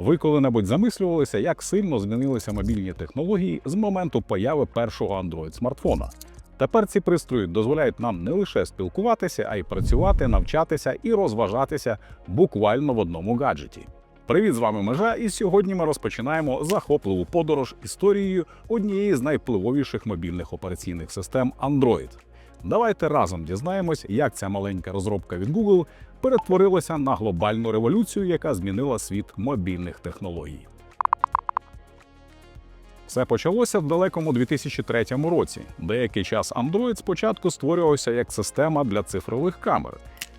Ви коли-небудь замислювалися, як сильно змінилися мобільні технології з моменту появи першого Android смартфона? Тепер ці пристрої дозволяють нам не лише спілкуватися, а й працювати, навчатися і розважатися буквально в одному гаджеті. Привіт, з вами межа, і сьогодні ми розпочинаємо захопливу подорож історією однієї з найвпливовіших мобільних операційних систем Android. Давайте разом дізнаємось, як ця маленька розробка від Google перетворилася на глобальну революцію, яка змінила світ мобільних технологій. Все почалося в далекому 2003 році. Деякий час Android спочатку створювався як система для цифрових камер.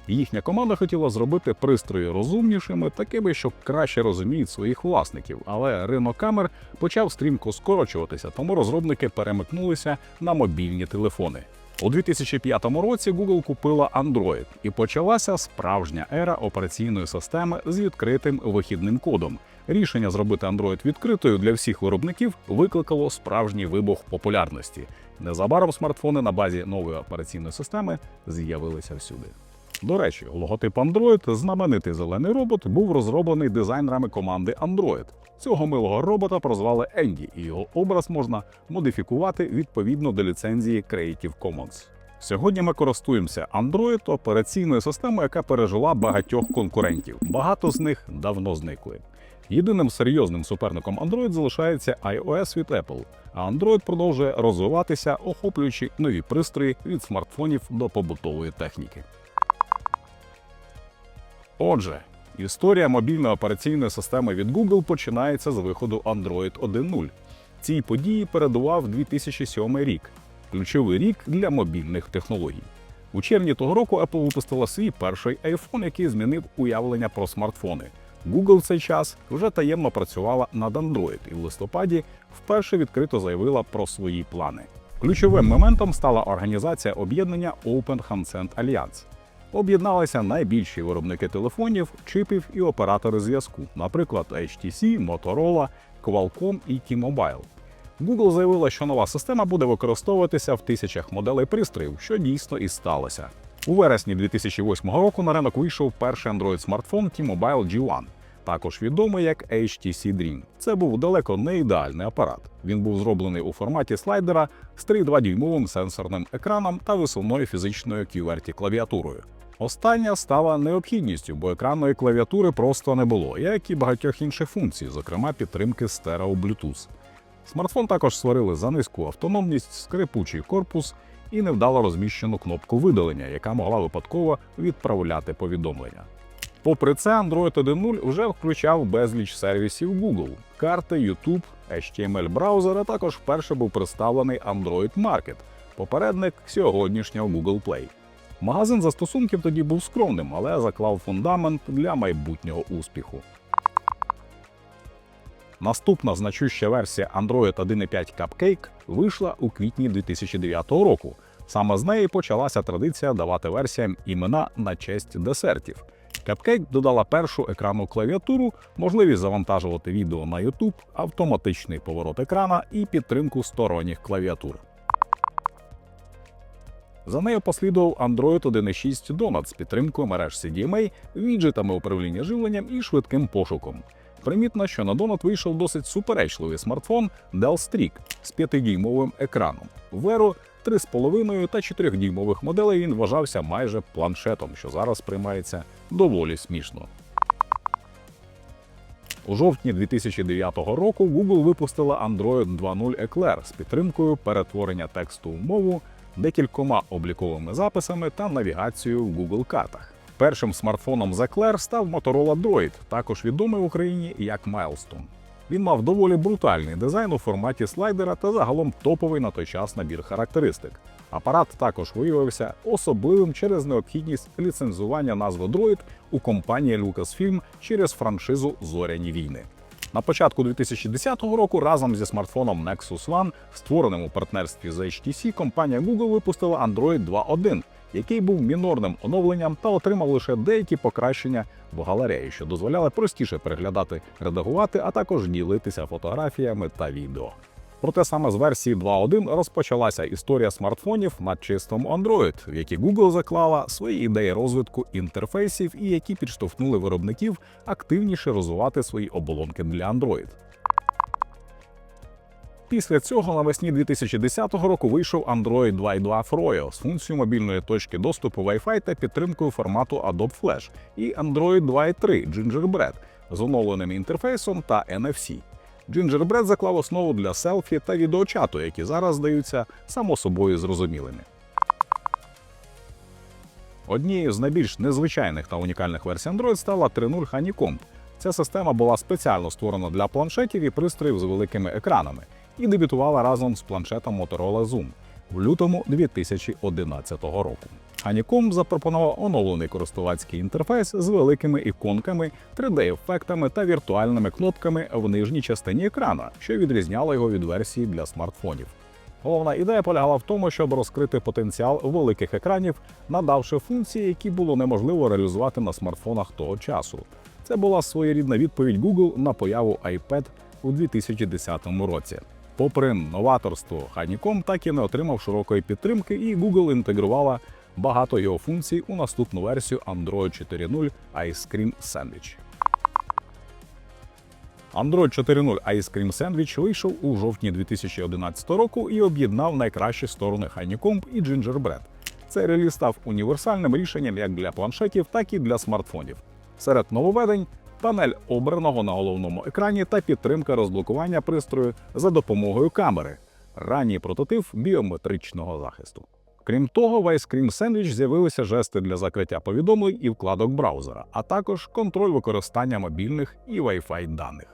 Їхня команда хотіла зробити пристрої розумнішими, такими, що краще розуміють своїх власників. Але ринок камер почав стрімко скорочуватися, тому розробники перемикнулися на мобільні телефони. У 2005 році Google купила Android і почалася справжня ера операційної системи з відкритим вихідним кодом. Рішення зробити Android відкритою для всіх виробників викликало справжній вибух популярності. Незабаром смартфони на базі нової операційної системи з'явилися всюди. До речі, логотип Android, знаменитий зелений робот, був розроблений дизайнерами команди Android. Цього милого робота прозвали Енді, і його образ можна модифікувати відповідно до ліцензії Creative Commons. Сьогодні ми користуємося Android операційною системою, яка пережила багатьох конкурентів. Багато з них давно зникли. Єдиним серйозним суперником Android залишається iOS від Apple, а Android продовжує розвиватися, охоплюючи нові пристрої від смартфонів до побутової техніки. Отже, історія мобільної операційної системи від Google починається з виходу Android 1.0. Цій події передував 2007 рік, ключовий рік для мобільних технологій. У червні того року Apple випустила свій перший iPhone, який змінив уявлення про смартфони. Google в цей час вже таємно працювала над Android і в листопаді вперше відкрито заявила про свої плани. Ключовим моментом стала організація об'єднання Open Handset Alliance. Об'єдналися найбільші виробники телефонів, чипів і оператори зв'язку, наприклад, HTC, Motorola, Qualcomm і T-Mobile. Google заявила, що нова система буде використовуватися в тисячах моделей пристроїв, що дійсно і сталося. У вересні 2008 року на ринок вийшов перший Android-смартфон T-Mobile G1, також відомий як HTC Dream. Це був далеко не ідеальний апарат. Він був зроблений у форматі слайдера з 3,2-дюймовим сенсорним екраном та висувною фізичною QWERTY клавіатурою. Остання стала необхідністю, бо екранної клавіатури просто не було, як і багатьох інших функцій, зокрема підтримки стерео Bluetooth. Смартфон також створили за низьку автономність, скрипучий корпус і невдало розміщену кнопку видалення, яка могла випадково відправляти повідомлення. Попри це, Android 1.0 вже включав безліч сервісів Google, карти, YouTube, HTML браузер, а також вперше був представлений Android Market, попередник сьогоднішнього Google Play. Магазин застосунків тоді був скромним, але заклав фундамент для майбутнього успіху. Наступна значуща версія Android 1.5 Cupcake вийшла у квітні 2009 року. Саме з неї почалася традиція давати версіям імена на честь десертів. Cupcake додала першу екранну клавіатуру, можливість завантажувати відео на YouTube, автоматичний поворот екрана і підтримку сторонніх клавіатур. За нею послідував Android 1.6 Donut з підтримкою мереж CDMA, віджитами управління живленням і швидким пошуком. Примітно, що на Donut вийшов досить суперечливий смартфон Dell Streak з 5-дюймовим екраном. Веру 3,5 та 4-дюймових моделей він вважався майже планшетом, що зараз сприймається доволі смішно. У жовтні 2009 року Google випустила Android 2.0 Eclair з підтримкою перетворення тексту в мову, декількома обліковими записами та навігацією в Google картах. Першим смартфоном з Eclair став Motorola Droid, також відомий в Україні як Milestone. Він мав доволі брутальний дизайн у форматі слайдера та загалом топовий на той час набір характеристик. Апарат також виявився особливим через необхідність ліцензування назви Droid у компанії Lucasfilm через франшизу Зоряні війни. На початку 2010 року разом зі смартфоном Nexus One, створеним у партнерстві з HTC, компанія Google випустила Android 2.1, який був мінорним оновленням та отримав лише деякі покращення в галереї, що дозволяли простіше переглядати, редагувати, а також ділитися фотографіями та відео. Проте саме з версії 2.1 розпочалася історія смартфонів на чистому Android, в які Google заклала свої ідеї розвитку інтерфейсів і які підштовхнули виробників активніше розвивати свої оболонки для Android. Після цього навесні 2010 року вийшов Android 2.2 Froyo з функцією мобільної точки доступу Wi-Fi та підтримкою формату Adobe Flash, і Android 2.3 Gingerbread з оновленим інтерфейсом та NFC. Gingerbread заклав основу для селфі та відеочату, які зараз здаються само собою зрозумілими. Однією з найбільш незвичайних та унікальних версій Android стала 3.0 Honeycomb. Ця система була спеціально створена для планшетів і пристроїв з великими екранами і дебютувала разом з планшетом Motorola Zoom в лютому 2011 року. Honeycomb запропонував оновлений користувацький інтерфейс з великими іконками, 3D-ефектами та віртуальними кнопками в нижній частині екрана, що відрізняло його від версії для смартфонів. Головна ідея полягала в тому, щоб розкрити потенціал великих екранів, надавши функції, які було неможливо реалізувати на смартфонах того часу. Це була своєрідна відповідь Google на появу iPad у 2010 році. Попри новаторство, Honeycomb так і не отримав широкої підтримки, і Google інтегрувала багато його функцій у наступну версію Android 4.0 Ice Cream Sandwich. Android 4.0 Ice Cream Sandwich вийшов у жовтні 2011 року і об'єднав найкращі сторони Honeycomb і Gingerbread. Цей реліз став універсальним рішенням як для планшетів, так і для смартфонів. Серед нововведень панель обраного на головному екрані та підтримка розблокування пристрою за допомогою камери, ранній прототип біометричного захисту. Крім того, в Ice Cream Sandwich з'явилися жести для закриття повідомлень і вкладок браузера, а також контроль використання мобільних і Wi-Fi даних.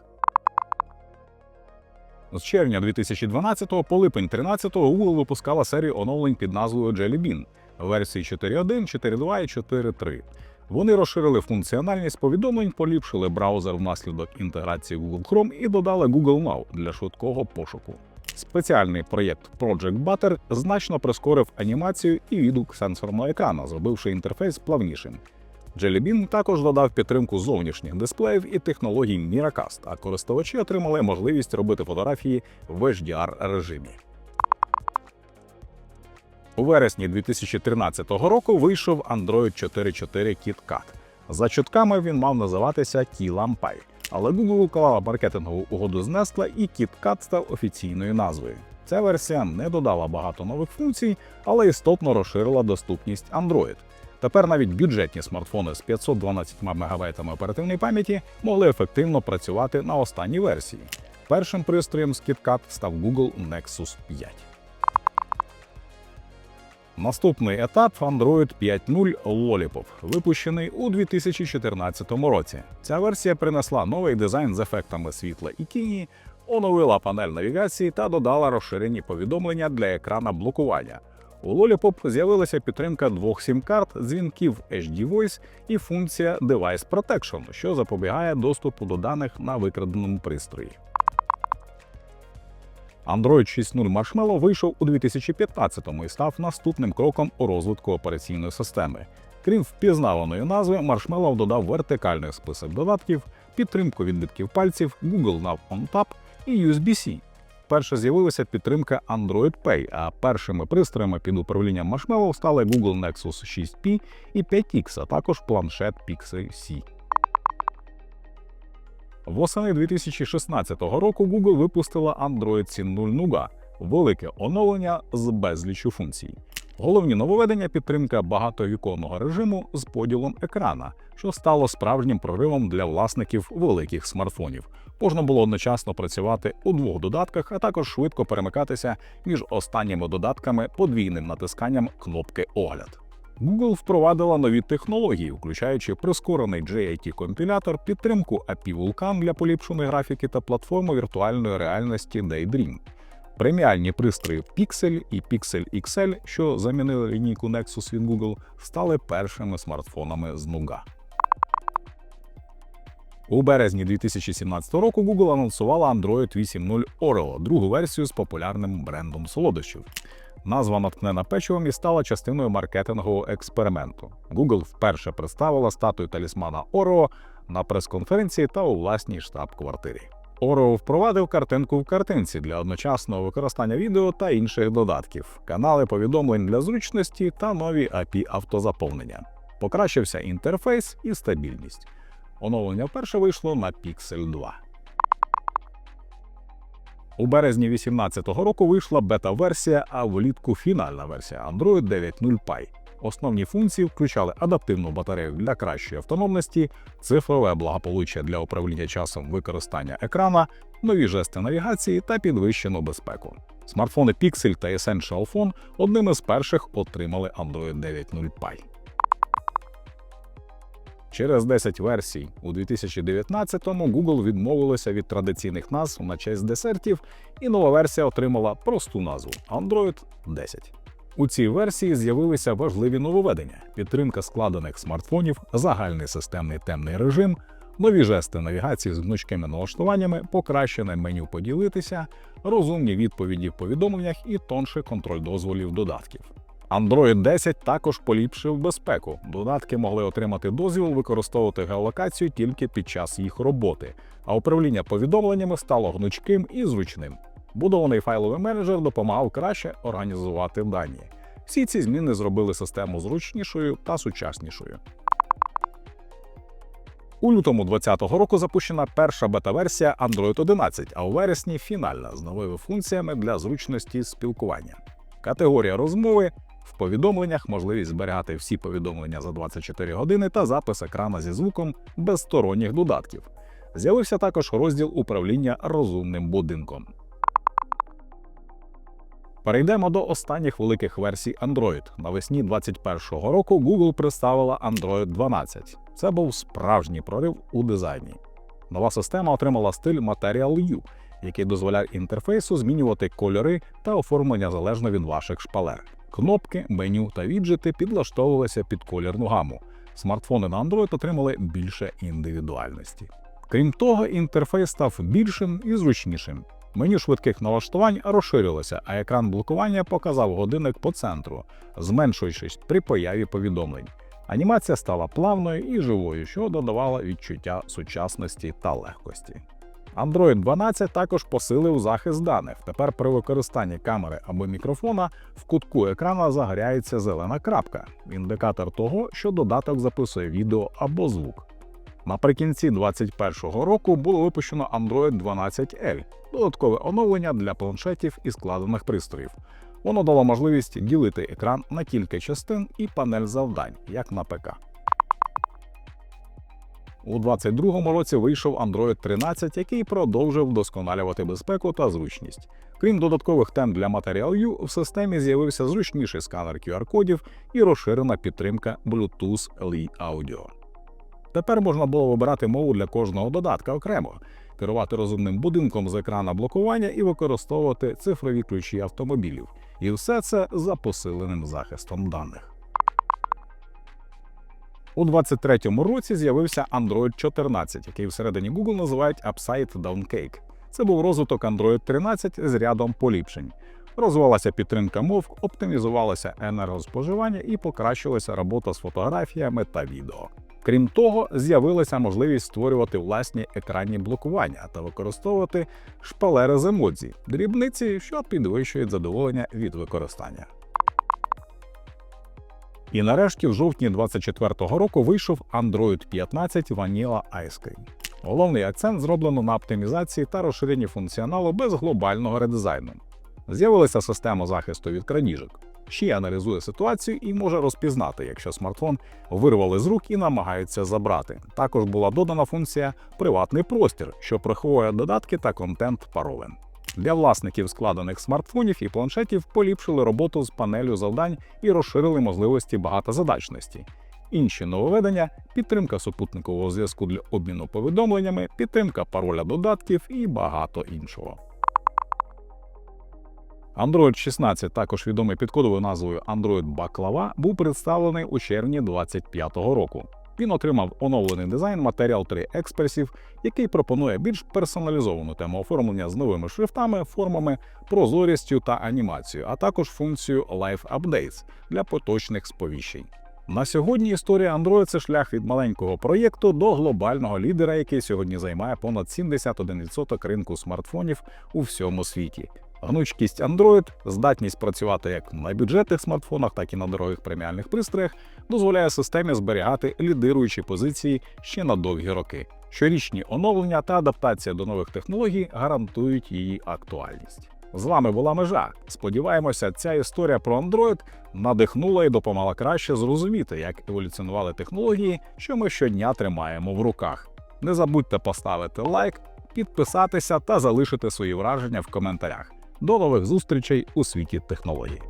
З червня 2012 по липень 2013 Google випускала серію оновлень під назвою Jelly Bean версії 4.1, 4.2 і 4.3. Вони розширили функціональність повідомлень, поліпшили браузер внаслідок інтеграції Google Chrome і додали Google Now для швидкого пошуку. Спеціальний проєкт Project Butter значно прискорив анімацію і відгук сенсорного екрану, зробивши інтерфейс плавнішим. Jelly Bean також додав підтримку зовнішніх дисплеїв і технологій Miracast, а користувачі отримали можливість робити фотографії в HDR режимі. У вересні 2013 року вийшов Android 4.4 KitKat. За чутками він мав називатися Key але Google уклала маркетингову угоду з Nestle і KitKat став офіційною назвою. Ця версія не додала багато нових функцій, але істотно розширила доступність Android. Тепер навіть бюджетні смартфони з 512 МБ оперативної пам'яті могли ефективно працювати на останній версії. Першим пристроєм з KitKat став Google Nexus 5. Наступний етап Android 5.0 Lollipop, випущений у 2014 році. Ця версія принесла новий дизайн з ефектами світла і тіні, оновила панель навігації та додала розширені повідомлення для екрана блокування. У Lollipop з'явилася підтримка двох сім-карт, дзвінків HD Voice і функція Device Protection, що запобігає доступу до даних на викраденому пристрої. Android 6.0 Marshmallow вийшов у 2015-му і став наступним кроком у розвитку операційної системи. Крім впізнаваної назви, Marshmallow додав вертикальний список додатків, підтримку відбитків пальців, Google Now on Tap і USB-C. Перше з'явилася підтримка Android Pay, а першими пристроями під управлінням Marshmallow стали Google Nexus 6P і 5X, а також планшет Pixel C. Восени 2016 року Google випустила Android 7.0 Nougat – велике оновлення з безліччю функцій. Головні нововведення підтримка багатовіконного режиму з поділом екрана, що стало справжнім проривом для власників великих смартфонів. Можна було одночасно працювати у двох додатках, а також швидко перемикатися між останніми додатками подвійним натисканням кнопки Огляд. Google впровадила нові технології, включаючи прискорений JIT-компілятор, підтримку API Vulkan для поліпшеної графіки та платформу віртуальної реальності Daydream. Преміальні пристрої Pixel і Pixel XL, що замінили лінійку Nexus від Google, стали першими смартфонами з Nougat. У березні 2017 року Google анонсувала Android 8.0 Oreo, другу версію з популярним брендом солодощів. Назва наткнена печивом і стала частиною маркетингового експерименту. Google вперше представила статую талісмана Орео на прес-конференції та у власній штаб-квартирі. Oreo впровадив картинку в картинці для одночасного використання відео та інших додатків, канали повідомлень для зручності та нові API автозаповнення. Покращився інтерфейс і стабільність. Оновлення вперше вийшло на Pixel 2. У березні 2018 року вийшла бета-версія, а влітку фінальна версія Android 9.0 Pie. Основні функції включали адаптивну батарею для кращої автономності, цифрове благополуччя для управління часом використання екрана, нові жести навігації та підвищену безпеку. Смартфони Pixel та Essential Phone одними з перших отримали Android 9.0 Pie. Через 10 версій у 2019-му Google відмовилося від традиційних назв на честь десертів, і нова версія отримала просту назву Android 10. У цій версії з'явилися важливі нововведення: підтримка складених смартфонів, загальний системний темний режим, нові жести навігації з гнучкими налаштуваннями, покращене меню поділитися, розумні відповіді в повідомленнях і тонший контроль дозволів додатків. Android 10 також поліпшив безпеку. Додатки могли отримати дозвіл використовувати геолокацію тільки під час їх роботи, а управління повідомленнями стало гнучким і зручним. Будований файловий менеджер допомагав краще організувати дані. Всі ці зміни зробили систему зручнішою та сучаснішою. У лютому 2020 року запущена перша бета-версія Android 11, а у вересні фінальна з новими функціями для зручності спілкування. Категорія розмови в повідомленнях можливість зберігати всі повідомлення за 24 години та запис екрана зі звуком без сторонніх додатків. З'явився також розділ управління розумним будинком. Перейдемо до останніх великих версій Android. Навесні 2021 року Google представила Android 12. Це був справжній прорив у дизайні. Нова система отримала стиль Material U, який дозволяє інтерфейсу змінювати кольори та оформлення залежно від ваших шпалер. Кнопки, меню та віджити підлаштовувалися під колірну гаму. Смартфони на Android отримали більше індивідуальності. Крім того, інтерфейс став більшим і зручнішим. Меню швидких налаштувань розширилося, а екран блокування показав годинник по центру, зменшуючись при появі повідомлень. Анімація стала плавною і живою, що додавало відчуття сучасності та легкості. Android 12 також посилив захист даних. Тепер при використанні камери або мікрофона в кутку екрана загоряється зелена крапка, індикатор того, що додаток записує відео або звук. Наприкінці 2021 року було випущено Android 12L, додаткове оновлення для планшетів і складених пристроїв. Воно дало можливість ділити екран на кілька частин і панель завдань, як на ПК. У 2022 році вийшов Android 13, який продовжив вдосконалювати безпеку та зручність. Крім додаткових тем для Material U, в системі з'явився зручніший сканер QR-кодів і розширена підтримка Bluetooth LE Audio. Тепер можна було вибирати мову для кожного додатка окремо, керувати розумним будинком з екрана блокування і використовувати цифрові ключі автомобілів. І все це за посиленим захистом даних. У 23-му році з'явився Android 14, який всередині Google називають Upside Down Cake. Це був розвиток Android 13 з рядом поліпшень. Розвивалася підтримка мов, оптимізувалося енергоспоживання і покращилася робота з фотографіями та відео. Крім того, з'явилася можливість створювати власні екранні блокування та використовувати шпалери з емодзі, дрібниці, що підвищують задоволення від використання. І нарешті в жовтні 2024 року вийшов Android 15 Vanilla Ice Cream. Головний акцент зроблено на оптимізації та розширенні функціоналу без глобального редизайну. З'явилася система захисту від крадіжок. Ще аналізує ситуацію і може розпізнати, якщо смартфон вирвали з рук і намагаються забрати. Також була додана функція Приватний простір, що приховує додатки та контент паролем. Для власників складених смартфонів і планшетів поліпшили роботу з панелю завдань і розширили можливості багатозадачності. Інші нововведення – підтримка супутникового зв'язку для обміну повідомленнями, підтримка пароля додатків і багато іншого. Android 16, також відомий під кодовою назвою Android Baklava, був представлений у червні 2025 року. Він отримав оновлений дизайн Material 3 Expressive, який пропонує більш персоналізовану тему оформлення з новими шрифтами, формами, прозорістю та анімацією, а також функцію Live Updates для поточних сповіщень. На сьогодні історія Android – це шлях від маленького проєкту до глобального лідера, який сьогодні займає понад 71% ринку смартфонів у всьому світі. Гнучкість Android, здатність працювати як на бюджетних смартфонах, так і на дорогих преміальних пристроях, дозволяє системі зберігати лідируючі позиції ще на довгі роки. Щорічні оновлення та адаптація до нових технологій гарантують її актуальність. З вами була межа. Сподіваємося, ця історія про Android надихнула і допомогла краще зрозуміти, як еволюціонували технології, що ми щодня тримаємо в руках. Не забудьте поставити лайк, підписатися та залишити свої враження в коментарях. До нових зустрічей у світі технологій.